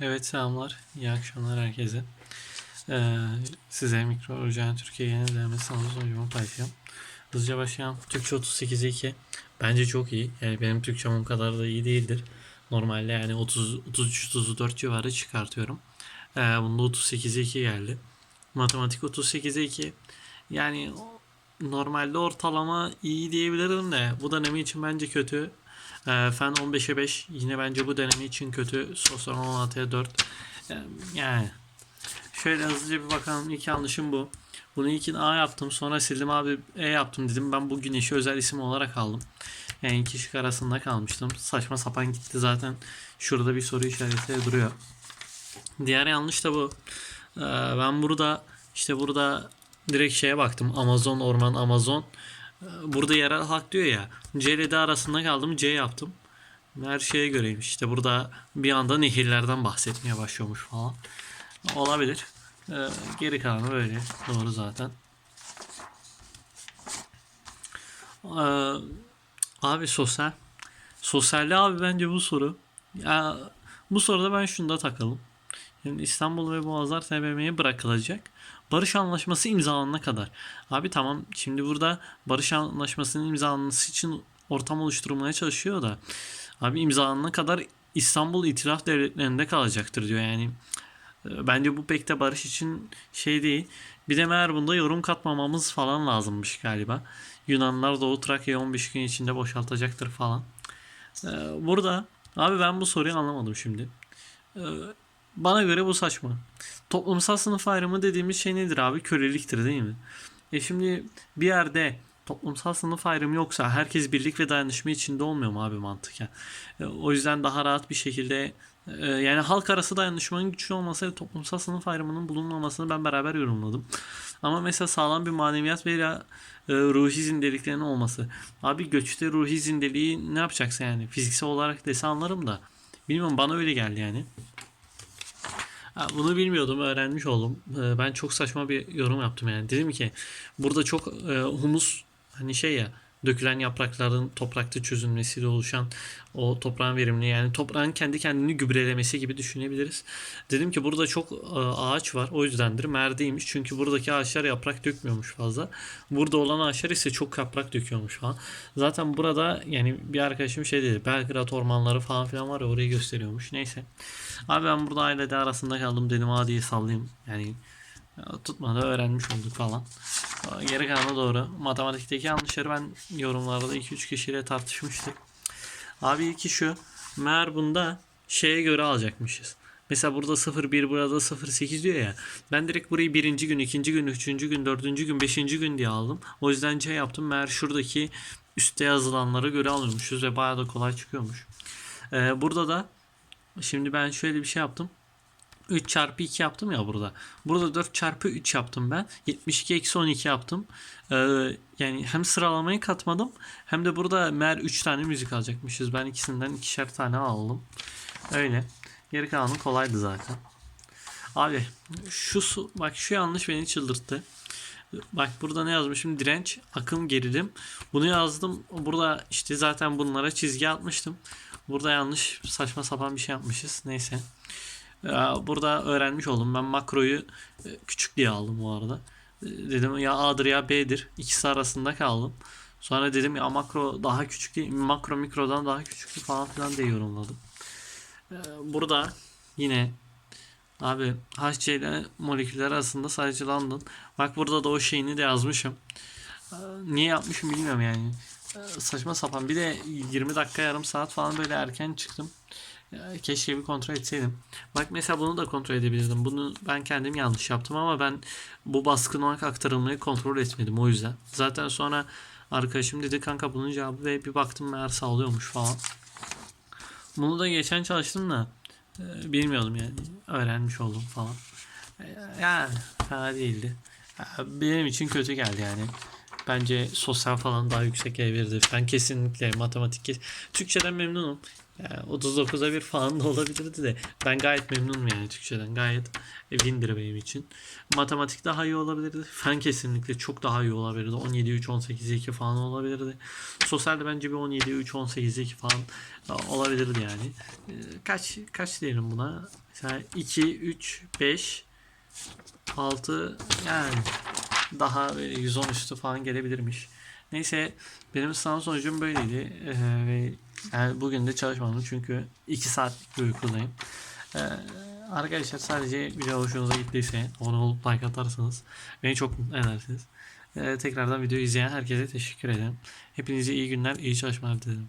Evet selamlar. İyi akşamlar herkese. Ee, size Mikro Türkiye Genel Derme Sanalı sonucumu paylaşacağım. Hızlıca başlayalım. Türkçe 38'e 2. Bence çok iyi. Yani benim Türkçem o kadar da iyi değildir. Normalde yani 30 33 34 civarı çıkartıyorum. Ee, bunda 38'e 2 geldi. Matematik 38'e 2. Yani normalde ortalama iyi diyebilirim de bu dönemi için bence kötü. Ee, Fen 15'e 5 yine bence bu dönemi için kötü. Sosyal 16'ya 4. Ee, Yani şöyle hızlıca bir bakalım. İlk yanlışım bu. Bunu ilkin A yaptım. Sonra sildim abi E yaptım dedim. Ben bu güneşi özel isim olarak aldım. Yani iki şık arasında kalmıştım. Saçma sapan gitti zaten. Şurada bir soru işareti duruyor. Diğer yanlış da bu. Ee, ben burada işte burada direkt şeye baktım. Amazon orman Amazon. Burada yerel halk diyor ya. C ile D arasında kaldım. C yaptım. Her şeye göreymiş. İşte burada bir anda nehirlerden bahsetmeye başlıyormuş falan. Olabilir. Ee, geri kalanı böyle. Doğru zaten. Ee, abi sosyal. Sosyalde abi bence bu soru. Ya bu soruda ben şunda takalım. Yani İstanbul ve Boğazlar TBMM'ye bırakılacak. Barış Anlaşması imzalanana kadar. Abi tamam şimdi burada Barış Anlaşması'nın imzalanması için ortam oluşturmaya çalışıyor da. Abi imzalanana kadar İstanbul İtilaf Devletleri'nde kalacaktır diyor yani. e, Bence bu pek de barış için şey değil. Bir de meğer bunda yorum katmamamız falan lazımmış galiba. Yunanlar Doğu Trakya'yı 15 gün içinde boşaltacaktır falan. Ee, Burada abi ben bu soruyu anlamadım şimdi. Bana göre bu saçma. Toplumsal sınıf ayrımı dediğimiz şey nedir abi? Köleliktir değil mi? E şimdi bir yerde toplumsal sınıf ayrımı yoksa herkes birlik ve dayanışma içinde olmuyor mu abi mantıken? E, O yüzden daha rahat bir şekilde e, yani halk arası dayanışmanın güçlü olması ve toplumsal sınıf ayrımının bulunmamasını ben beraber yorumladım. Ama mesela sağlam bir maneviyat veya e, ruhi zindeliklerin olması. Abi göçte ruhi zindeliği ne yapacaksın yani? Fiziksel olarak dese anlarım da. Bilmiyorum bana öyle geldi yani. Bunu bilmiyordum, öğrenmiş oldum. Ee, Ben çok saçma bir yorum yaptım yani. Dedim ki burada çok e, humus hani şey ya dökülen yaprakların toprakta çözülmesiyle oluşan o toprağın verimli yani toprağın kendi kendini gübrelemesi gibi düşünebiliriz. Dedim ki burada çok e, ağaç var o yüzdendir. Merdeymiş çünkü buradaki ağaçlar yaprak dökmüyormuş fazla. Burada olan ağaçlar ise çok yaprak döküyormuş falan. Zaten burada yani bir arkadaşım şey dedi Belgrad ormanları falan filan var ya orayı gösteriyormuş. Neyse. Abi ben burada ailede arasında kaldım dedim hadi sallayayım. Yani ya, tutmadı öğrenmiş olduk falan. Geri kalanı doğru. Matematikteki yanlışları ben yorumlarda 2-3 kişiyle tartışmıştık. Abi ilki şu. Meğer bunda şeye göre alacakmışız. Mesela burada 0-1 burada 0-8 diyor ya. Ben direkt burayı birinci gün, ikinci gün, üçüncü gün, dördüncü gün, beşinci gün diye aldım. O yüzden C yaptım. Meğer şuradaki üstte yazılanlara göre alıyormuşuz ve bayağı da kolay çıkıyormuş. Ee, burada da şimdi ben şöyle bir şey yaptım. 3 çarpı 2 yaptım ya burada. Burada 4 çarpı 3 yaptım ben. 72 eksi 12 yaptım. Ee, yani hem sıralamayı katmadım hem de burada meğer 3 tane müzik alacakmışız. Ben ikisinden ikişer tane aldım. Öyle. Geri kalanı kolaydı zaten. Abi şu su, bak şu yanlış beni çıldırttı. Bak burada ne yazmışım? Direnç, akım, gerilim. Bunu yazdım. Burada işte zaten bunlara çizgi atmıştım. Burada yanlış saçma sapan bir şey yapmışız. Neyse. Burada öğrenmiş oldum. Ben makroyu e, küçük diye aldım bu arada. E, Dedim ya A'dır ya B'dir. İkisi arasında kaldım. Sonra dedim ya makro daha küçük değil. Makro mikrodan daha küçüktü falan filan diye yorumladım. E, Burada yine abi HC ile moleküller arasında sadece London. Bak burada da o şeyini de yazmışım. Niye yapmışım bilmiyorum yani. Saçma sapan. Bir de 20 dakika yarım saat falan böyle erken çıktım. Keşke bir kontrol etseydim. Bak mesela bunu da kontrol edebilirdim. Bunu ben kendim yanlış yaptım ama ben bu baskın olarak aktarılmayı kontrol etmedim o yüzden. Zaten sonra arkadaşım dedi kanka bunun cevabı ve bir baktım meğer sağlıyormuş falan. Bunu da geçen çalıştım da e, bilmiyordum yani. Öğrenmiş oldum falan. E, Yani fena değildi. Ya, Benim için kötü geldi yani. Bence sosyal falan daha yüksek gelebilirdi. Ben kesinlikle matematik Türkçeden memnunum. Yani 39'a bir falan da olabilirdi de ben gayet memnunum yani Türkçeden. Gayet windir benim için. Matematik daha iyi olabilirdi. Fen kesinlikle çok daha iyi olabilirdi. 17 3 18 2 falan olabilirdi. Sosyalde bence bir 17 3 18 2 falan olabilirdi yani. Ee, Kaç kaç diyelim buna? Mesela 2 3 5 6 yani daha böyle 110 üstü falan gelebilirmiş. Neyse benim sınav sonucum böyleydi. Ee, ve yani bugün de çalışmadım çünkü 2 saatlik bir uykudayım. Ee, arkadaşlar sadece video hoşunuza gittiyse abone olup like atarsanız beni çok mutlu edersiniz. Ee, tekrardan video izleyen herkese teşekkür ederim. Hepinize iyi günler, iyi çalışmalar dilerim.